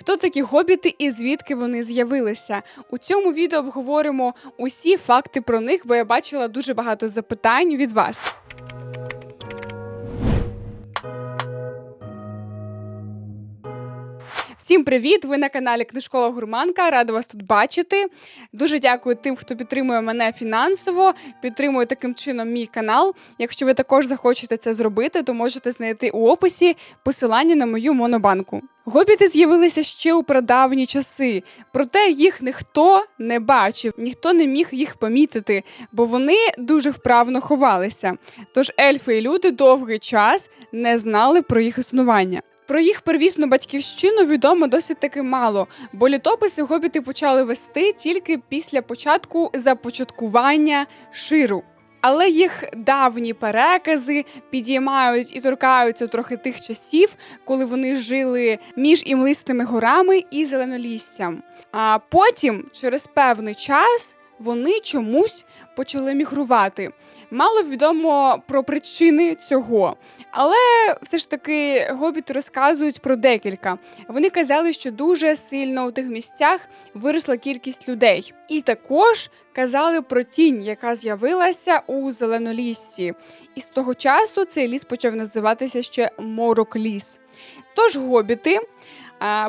Хто такі гобіти і звідки вони з'явилися? У цьому відео обговоримо усі факти про них, бо я бачила дуже багато запитань від вас. Всім привіт! Ви на каналі Книжкова Гурманка. Рада вас тут бачити. Дуже дякую тим, хто підтримує мене фінансово, підтримує таким чином мій канал. Якщо ви також захочете це зробити, то можете знайти у описі посилання на мою монобанку. Гобіти з'явилися ще у прадавні часи, проте їх ніхто не бачив, ніхто не міг їх помітити, бо вони дуже вправно ховалися. Тож ельфи і люди довгий час не знали про їх існування. Про їх первісну батьківщину відомо досить таки мало, бо літописи гобіти почали вести тільки після початку започаткування ширу. Але їх давні перекази підіймають і торкаються трохи тих часів, коли вони жили між імлистими горами і зеленоліссям. А потім, через певний час, вони чомусь почали мігрувати. Мало відомо про причини цього, але все ж таки гобіти розказують про декілька. Вони казали, що дуже сильно у тих місцях виросла кількість людей, і також казали про тінь, яка з'явилася у зеленоліссі. І з того часу цей ліс почав називатися ще Морок-ліс. Тож гобіти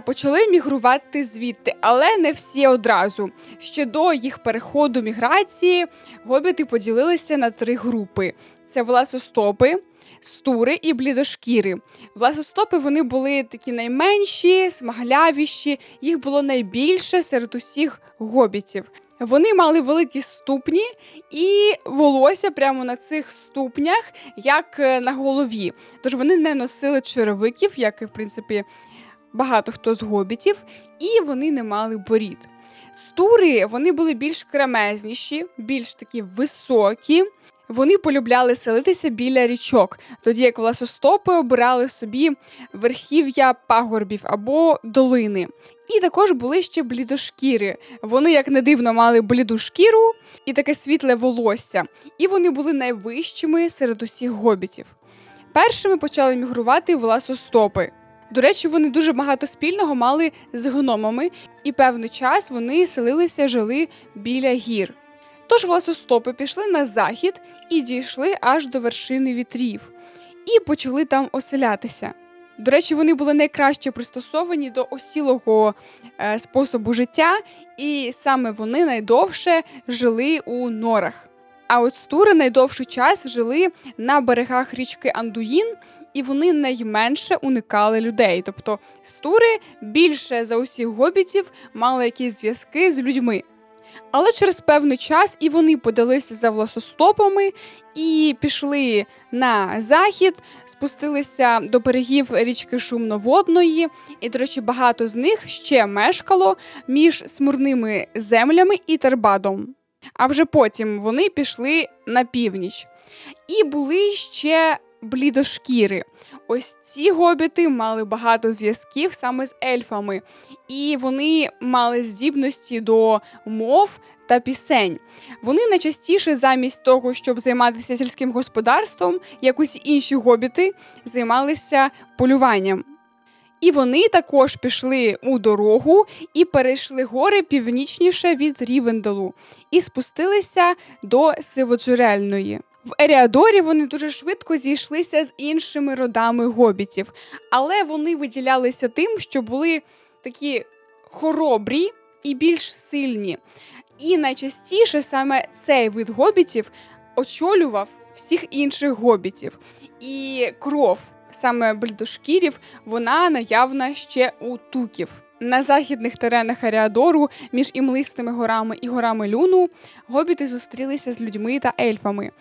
почали мігрувати звідти, але не всі одразу. Ще до їх переходу міграції гобіти поділилися на три групи: це власостопи. Стури і блідошкіри. Власостопи вони були такі найменші, смаглявіші, їх було найбільше серед усіх гобітів. Вони мали великі ступні і волосся прямо на цих ступнях, як е, на голові. Тож вони не носили черевиків, як і в принципі багато хто з гобітів, і вони не мали борід. Стури вони були більш кремезніші, більш такі високі. Вони полюбляли селитися біля річок, тоді як власостопи обирали собі верхів'я пагорбів або долини. І також були ще блідошкіри. Вони, як не дивно, мали бліду шкіру і таке світле волосся, і вони були найвищими серед усіх гобітів. Першими почали мігрувати власостопи. До речі, вони дуже багато спільного мали з гномами, і певний час вони селилися, жили біля гір. Тож власостопи пішли на захід і дійшли аж до вершини вітрів, і почали там оселятися. До речі, вони були найкраще пристосовані до осілого е, способу життя, і саме вони найдовше жили у норах. А от стури найдовший час жили на берегах річки Андуїн, і вони найменше уникали людей. Тобто стури більше за усіх гобітів мали якісь зв'язки з людьми. Але через певний час і вони подалися за власостопами і пішли на захід, спустилися до берегів річки Шумноводної, і, до речі, багато з них ще мешкало між смурними землями і Тербадом. А вже потім вони пішли на північ. І були ще блідошкіри. Ось ці гобіти мали багато зв'язків саме з ельфами, і вони мали здібності до мов та пісень. Вони найчастіше, замість того, щоб займатися сільським господарством, як усі інші гобіти, займалися полюванням. І вони також пішли у дорогу і перейшли гори північніше від Рівенделу і спустилися до Сиводжерельної. В Еріадорі вони дуже швидко зійшлися з іншими родами гобітів, але вони виділялися тим, що були такі хоробрі і більш сильні. І найчастіше саме цей вид гобітів очолював всіх інших гобітів. І кров саме блідошкірів, вона наявна ще у туків. На західних теренах Аріадору між імлистими горами і горами Люну гобіти зустрілися з людьми та ельфами.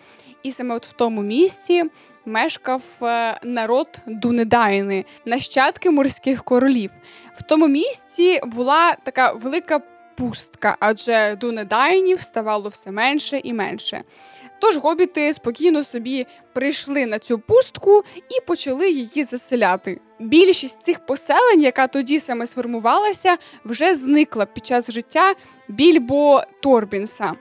І саме от в тому місці мешкав е, народ Дунедайни, нащадки морських королів. В тому місці була така велика пустка, адже Дунедайнів ставало все менше і менше. Тож гобіти спокійно собі прийшли на цю пустку і почали її заселяти. Більшість цих поселень, яка тоді саме сформувалася, вже зникла під час життя Більбо Торбінса.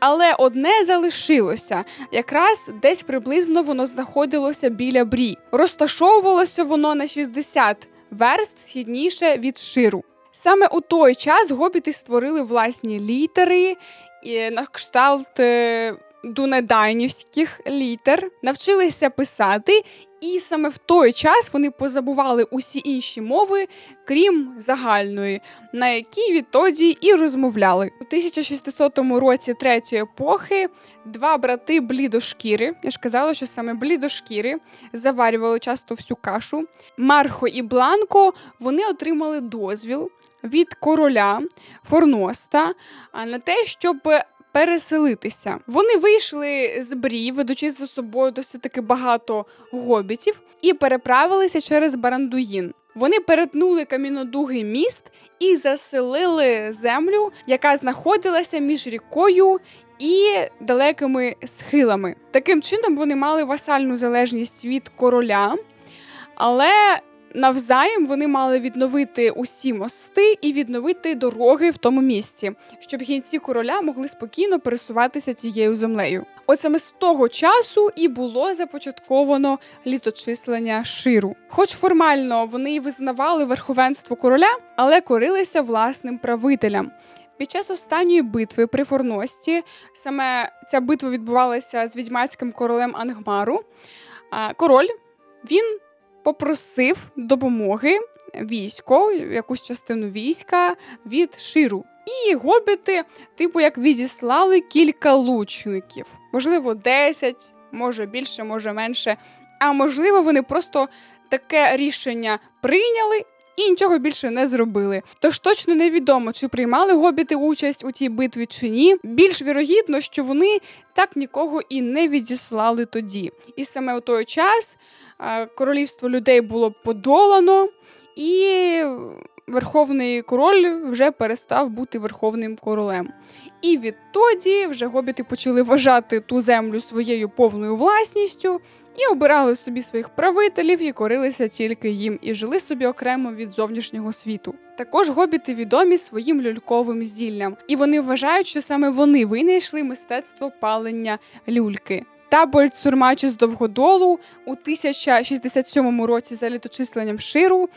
Але одне залишилося, якраз десь приблизно воно знаходилося біля брі. Розташовувалося воно на 60 верст східніше від ширу. Саме у той час гобіти створили власні літери на кшталт е, дунедайнівських літер, навчилися писати, і саме в той час вони позабували усі інші мови, крім загальної, на якій відтоді і розмовляли. У 1600 році третьої епохи два брати блідошкіри, я ж казала, що саме блідошкіри заварювали часто всю кашу. Мархо і Бланко вони отримали дозвіл від короля Форноста на те, щоб переселитися. Вони вийшли з брі, ведучи за собою досить таки багато гобітів, і переправилися через Барандуїн. Вони перетнули камінодугий міст і заселили землю, яка знаходилася між рікою і далекими схилами. Таким чином вони мали васальну залежність від короля, але навзаєм вони мали відновити усі мости і відновити дороги в тому місці, щоб гінці короля могли спокійно пересуватися тією землею. От саме з того часу і було започатковано літочислення ширу. Хоч формально вони й визнавали верховенство короля, але корилися власним правителям. Під час останньої битви при Форності саме ця битва відбувалася з відьмацьким королем Ангмару. Король він попросив допомоги військо, якусь частину війська від Ширу. І гобіти, типу, як відіслали кілька лучників, можливо, 10, може більше, може менше. А можливо, вони просто таке рішення прийняли і нічого більше не зробили. Тож точно невідомо, чи приймали гобіти участь у цій битві чи ні. Більш вірогідно, що вони так нікого і не відіслали тоді. І саме у той час королівство людей було подолано, і верховний король вже перестав бути верховним королем. І відтоді вже гобіти почали вважати ту землю своєю повною власністю і обирали собі своїх правителів і корилися тільки їм, і жили собі окремо від зовнішнього світу. Також гобіти відомі своїм люльковим зіллям, і вони вважають, що саме вони винайшли мистецтво палення люльки. Таболь Цурмачі з Довгодолу у 1067 році за літочисленням Ширу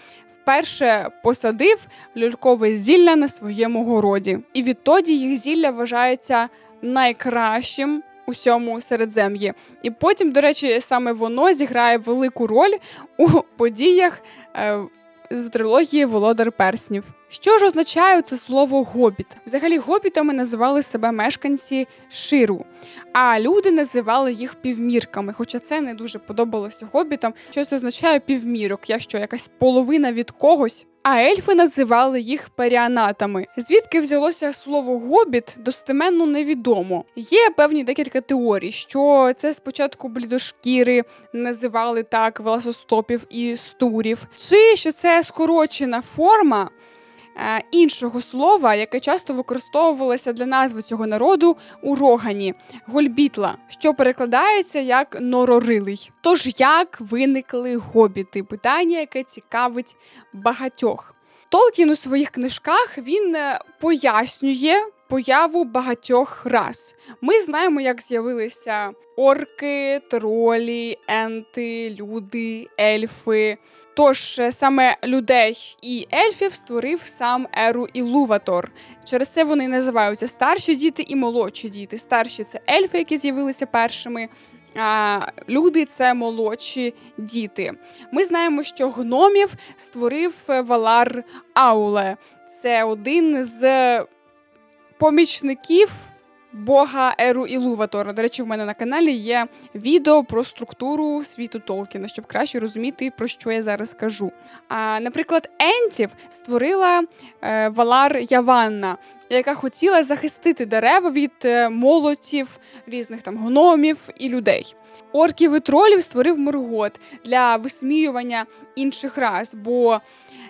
вперше посадив люлькове зілля на своєму городі. І відтоді їх зілля вважається найкращим Усьому середзем'ї. І потім, до речі, саме воно зіграє велику роль у подіях е, з трилогії Володар Перснів. Що ж означає це слово гобіт? Взагалі, гобітами називали себе мешканці Ширу, а люди називали їх півмірками. Хоча це не дуже подобалося гобітам. Що це означає півмірок? Я що, якась половина від когось? А ельфи називали їх періанатами. Звідки взялося слово гобіт, достеменно невідомо. Є певні декілька теорій, що це спочатку блідошкіри називали так велосостопів і стурів, чи що це скорочена форма. Е, Іншого слова, яке часто використовувалося для назви цього народу у рогані гольбітла, що перекладається як норорилий. Тож як виникли гобіти? Питання, яке цікавить багатьох. Толкін у своїх книжках він е, пояснює появу багатьох рас. Ми знаємо, як з'явилися орки, тролі, енти, люди, ельфи. Тож е, саме людей і ельфів створив сам Еру Ілуватор. Через це вони називаються старші діти і молодші діти. Старші це ельфи, які з'явилися першими. А люди це молодші діти. Ми знаємо, що гномів створив е, Валар Ауле. Це один з помічників бога Еру Ілуватора. До речі, в мене на каналі є відео про структуру світу Толкіна, щоб краще розуміти, про що я зараз кажу. А, Наприклад, Ентів створила е, Валар Яванна, яка хотіла захистити дерева від е, молотів, різних там гномів і людей. Орків і тролів створив Моргот для висміювання інших рас, бо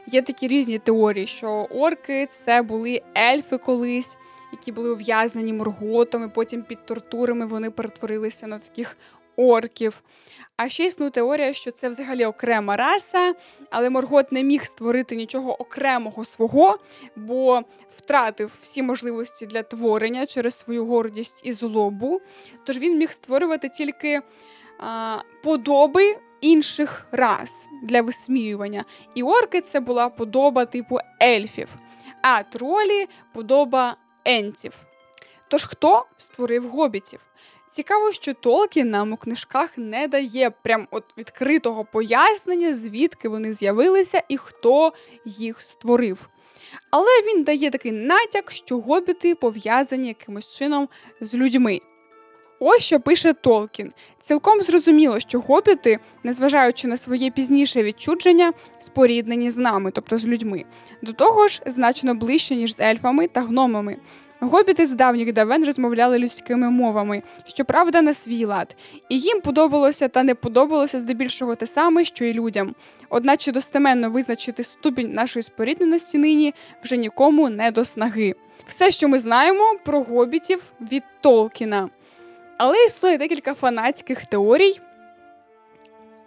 є такі різні теорії, що орки це були ельфи колись, які були ув'язнені Морготом, і потім під тортурами вони перетворилися на таких орків. А ще існує теорія, що це взагалі окрема раса, але Моргот не міг створити нічого окремого свого, бо втратив всі можливості для творення через свою гордість і злобу. Тож він міг створювати тільки а, подоби інших рас для висміювання. І орки це була подоба типу ельфів. а тролі подоба ентів. Тож хто створив гобітів? Цікаво, що Толкін нам у книжках не дає прям от відкритого пояснення, звідки вони з'явилися і хто їх створив. Але він дає такий натяк, що гобіти пов'язані якимось чином з людьми. Ось що пише Толкін. Цілком зрозуміло, що гобіти, незважаючи на своє пізніше відчудження, споріднені з нами, тобто з людьми, до того ж значно ближче, ніж з ельфами та гномами. Гобіти з давніх давен розмовляли людськими мовами, щоправда, на свій лад, і їм подобалося та не подобалося здебільшого те саме, що й людям. Одначе достеменно визначити ступінь нашої спорідненості нині вже нікому не до снаги. Все, що ми знаємо про гобітів від Толкіна. Але існує декілька фанатських теорій,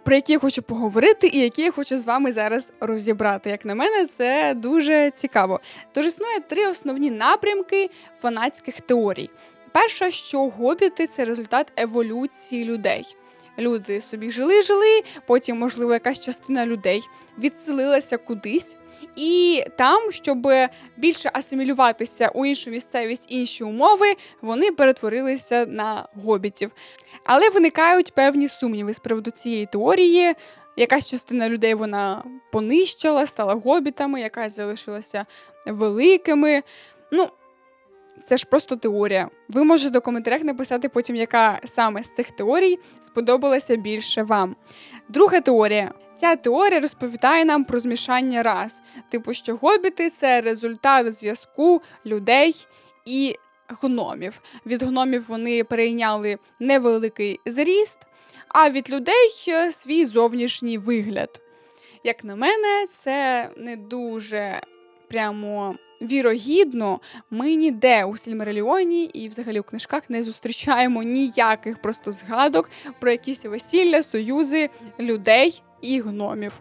про які я хочу поговорити, і які я хочу з вами зараз розібрати. Як на мене, це дуже цікаво. Тож існує три основні напрямки фанатських теорій. Перша, що гобіти це результат еволюції людей. Люди собі жили-жили, потім, можливо, якась частина людей відселилася кудись, і там, щоб більше асимілюватися у іншу місцевість, інші умови, вони перетворилися на гобітів. Але виникають певні сумніви з приводу цієї теорії. Якась частина людей вона понищила, стала гобітами, якась залишилася великими. Ну, це ж просто теорія. Ви можете у коментарях написати потім, яка саме з цих теорій сподобалася більше вам. Друга теорія. Ця теорія розповідає нам про змішання рас, типу, що гобіти це результат зв'язку людей і гномів. Від гномів вони перейняли невеликий зріст, а від людей свій зовнішній вигляд. Як на мене, це не дуже прямо вірогідно. Ми ніде у Сільмареліоні і взагалі у книжках не зустрічаємо ніяких просто згадок про якісь весілля, союзи людей і гномів.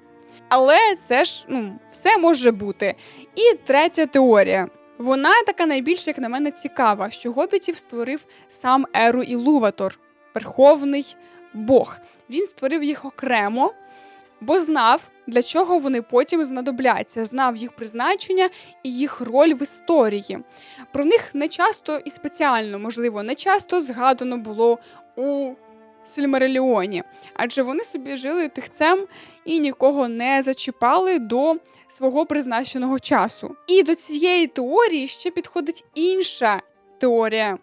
Але це ж ну, все може бути. І третя теорія. Вона така найбільш, як на мене, цікава, що гобітів створив сам Еру Ілуватор, верховний Бог. Він створив їх окремо, бо знав, для чого вони потім знадобляться, знав їх призначення і їх роль в історії. Про них не часто і спеціально, можливо, не часто згадано було у Сильмареліоні, адже вони собі жили тихцем і нікого не зачіпали до свого призначеного часу. І до цієї теорії ще підходить інша. Теорія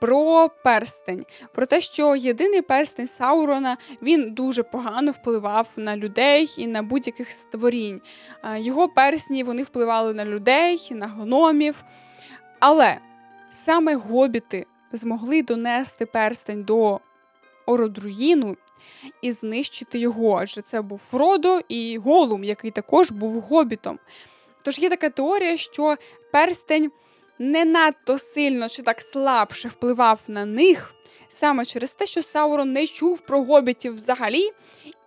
про перстень, про те, що єдиний перстень Саурона він дуже погано впливав на людей і на будь-яких створінь. Його персні вони впливали на людей, на гномів. Але саме гобіти змогли донести перстень до Ородруїну і знищити його, адже це був Фродо і Голум, який також був гобітом. Тож є така теорія, що перстень не надто сильно чи так слабше впливав на них, саме через те, що Саурон не чув про гобітів взагалі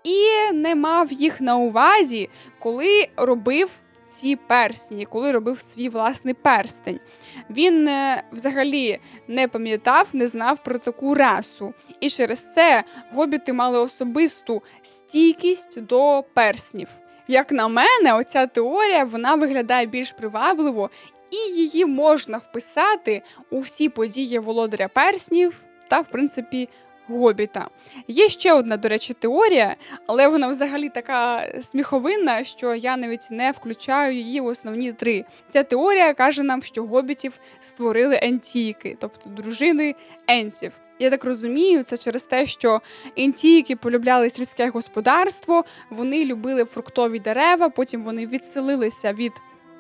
і не мав їх на увазі, коли робив ці персні, коли робив свій власний перстень. Він е, взагалі не пам'ятав, не знав про таку расу. І через це гобіти мали особисту стійкість до перснів. Як на мене, оця теорія вона виглядає більш привабливо, і її можна вписати у всі події володаря перснів та, в принципі, Гобіта. Є ще одна, до речі, теорія, але вона взагалі така сміховинна, що я навіть не включаю її в основні три. Ця теорія каже нам, що гобітів створили ентійки, тобто дружини ентів. Я так розумію, це через те, що ентійки полюбляли сільське господарство, вони любили фруктові дерева, потім вони відселилися від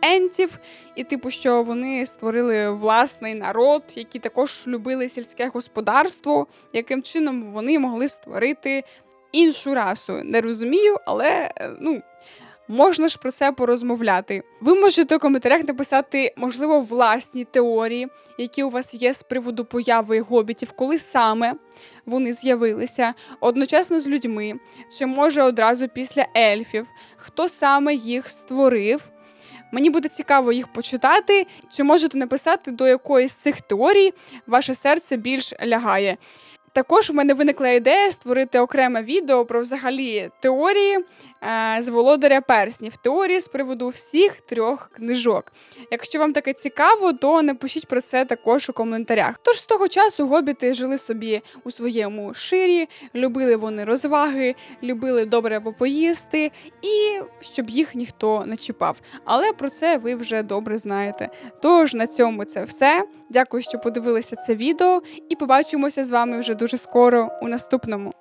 ентів, і типу, що вони створили власний народ, які також любили сільське господарство, яким чином вони могли створити іншу расу. Не розумію, але е, ну. Можна ж про це порозмовляти. Ви можете у коментарях написати, можливо, власні теорії, які у вас є з приводу появи гобітів, коли саме вони з'явилися одночасно з людьми, чи може одразу після ельфів, хто саме їх створив, Мені буде цікаво їх почитати. Чи можете написати, до якої з цих теорій ваше серце більш лягає? Також в мене виникла ідея створити окреме відео про взагалі теорії з володаря перснів. Теорії з приводу всіх трьох книжок. Якщо вам таке цікаво, то напишіть про це також у коментарях. Тож з того часу гобіти жили собі у своєму ширі, любили вони розваги, любили добре попоїсти і щоб їх ніхто не чіпав. Але про це ви вже добре знаєте. Тож на цьому це все. Дякую, що подивилися це відео, і побачимося з вами вже дуже скоро у наступному.